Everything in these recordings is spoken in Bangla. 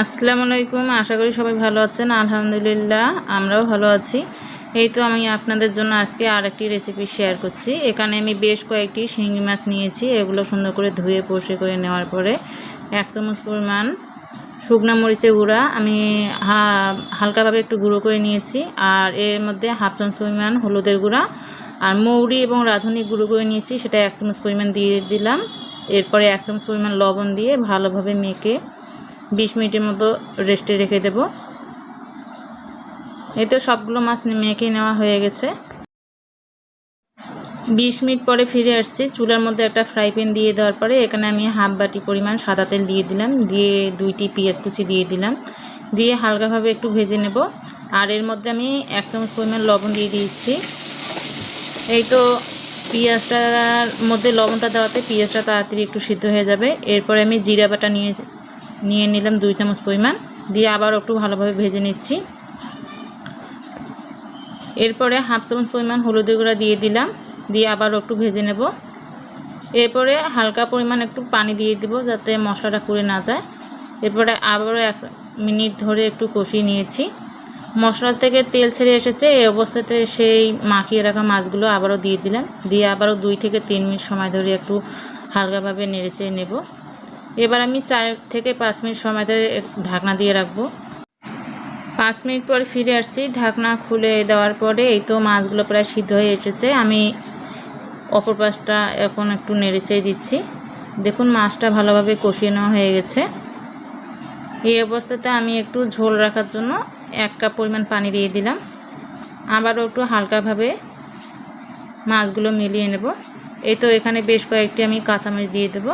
আসসালামু আলাইকুম, আশা করি সবাই ভালো আছেন। আলহামদুলিল্লাহ, আমরাও ভালো আছি। এই তো আমি আপনাদের জন্য আজকে আর একটি রেসিপি শেয়ার করছি। এখানে আমি বেশ কয়েকটি শিঙি মাছ নিয়েছি, এগুলো সুন্দর করে ধুয়ে পরিষ্কার করে নেওয়ার পরে এক চামচ পরিমাণ শুকনা মরিচের গুঁড়া আমি হালকাভাবে একটু গুঁড়ো করে নিয়েছি, আর এর মধ্যে হাফ চামচ পরিমাণ হলুদের গুঁড়া, আর মৌরি এবং রাঁধুনি গুঁড়ো করে নিয়েছি, সেটা এক চামচ পরিমাণ দিয়ে দিলাম। এরপরে এক চামচ পরিমাণ লবণ দিয়ে ভালোভাবে মেখে বিশ মিনিটের মতো রেস্টে রেখে দেব। এই তো সবগুলো মাছ মেখে নেওয়া হয়ে গেছে। বিশ মিনিট পরে ফিরে আসছি। চুলার মধ্যে একটা ফ্রাই প্যান দিয়ে দেওয়ার পরে এখানে আমি হাফ বাটি পরিমাণ সাদা তেল দিয়ে দিলাম। দিয়ে দুইটি পেঁয়াজ কুচি দিয়ে দিলাম। দিয়ে হালকাভাবে একটু ভেজে নেব। আর এর মধ্যে আমি এক চামচ পরিমাণ লবণ দিয়ে দিচ্ছি। এই তো পেঁয়াজটার মধ্যে লবণটা দেওয়াতে পেঁয়াজটা তাড়াতাড়ি একটু সিদ্ধ হয়ে যাবে। এরপরে আমি জিরা বাটা নিয়ে নিয়ে নিলাম দুই চামচ পরিমাণ। দিয়ে আবার একটু ভালোভাবে ভেজে নিচ্ছি। এরপরে হাফ চামচ পরিমাণ হলুদের গুঁড়া দিয়ে দিলাম। দিয়ে আবার একটু ভেজে নেব। এরপরে হালকা পরিমাণ একটু পানি দিয়ে দিব যাতে মশলাটা পুড়ে না যায়। এরপরে আবারও এক মিনিট ধরে একটু কষিয়ে নিয়েছি। মশলা থেকে তেল ছেড়ে এসেছে, এই অবস্থাতে সেই মাখিয়ে রাখা মাছগুলো আবারও দিয়ে দিলাম। দিয়ে আবারও দুই থেকে তিন মিনিট সময় ধরে একটু হালকাভাবে নেড়েচেড়ে নেব। এবার আমি চার থেকে পাঁচ মিনিট সময় ধরে ঢাকনা দিয়ে রাখব। পাঁচ মিনিট পর ফিরে আসছি। ঢাকনা খুলে দেওয়ার পরে এই তো মাছগুলো প্রায় সিদ্ধ হয়ে এসেছে। আমি অপর পাশটা এখন একটু নেড়েচেড়ে দিচ্ছি। দেখুন, মাছটা ভালোভাবে কষিয়ে নেওয়া হয়ে গেছে। এই অবস্থাতে আমি একটু ঝোল রাখার জন্য এক কাপ পরিমাণ পানি দিয়ে দিলাম। আবারও একটু হালকাভাবে মাছগুলো মিলিয়ে নেব। এই তো এখানে বেশ কয়েকটি আমি কাঁচামরিচ দিয়ে দেবো।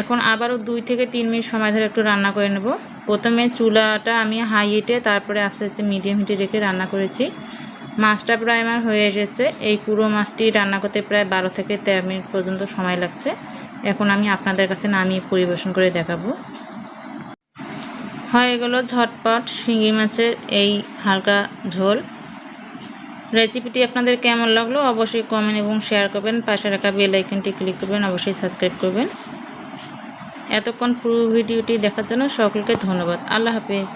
এখন আবারও দুই থেকে তিন মিনিট সময় ধরে একটু রান্না করে নেব। প্রথমে চুলাটা আমি হাই হিটে তারপরে আস্তে আস্তে মিডিয়াম হিটে রেখে রান্না করেছি। মাছটা প্রায় আমার হয়ে এসেছে। এই পুরো মাছটি রান্না করতে প্রায় বারো থেকে তেরো মিনিট পর্যন্ত সময় লাগছে। এখন আমি আপনাদের কাছে নামিয়ে পরিবেশন করে দেখাবো। হয়ে গেল ঝটপট শিঙি মাছের এই হালকা ঝোল। রেসিপিটি আপনাদের কেমন লাগল অবশ্যই কমেন্ট এবং শেয়ার করবেন। পাশে রাখা বেল আইকনটি ক্লিক করবেন, অবশ্যই সাবস্ক্রাইব করবেন। এতক্ষণ পুরো ভিডিওটি দেখার জন্য সকলকে ধন্যবাদ। আল্লাহ হাফেজ।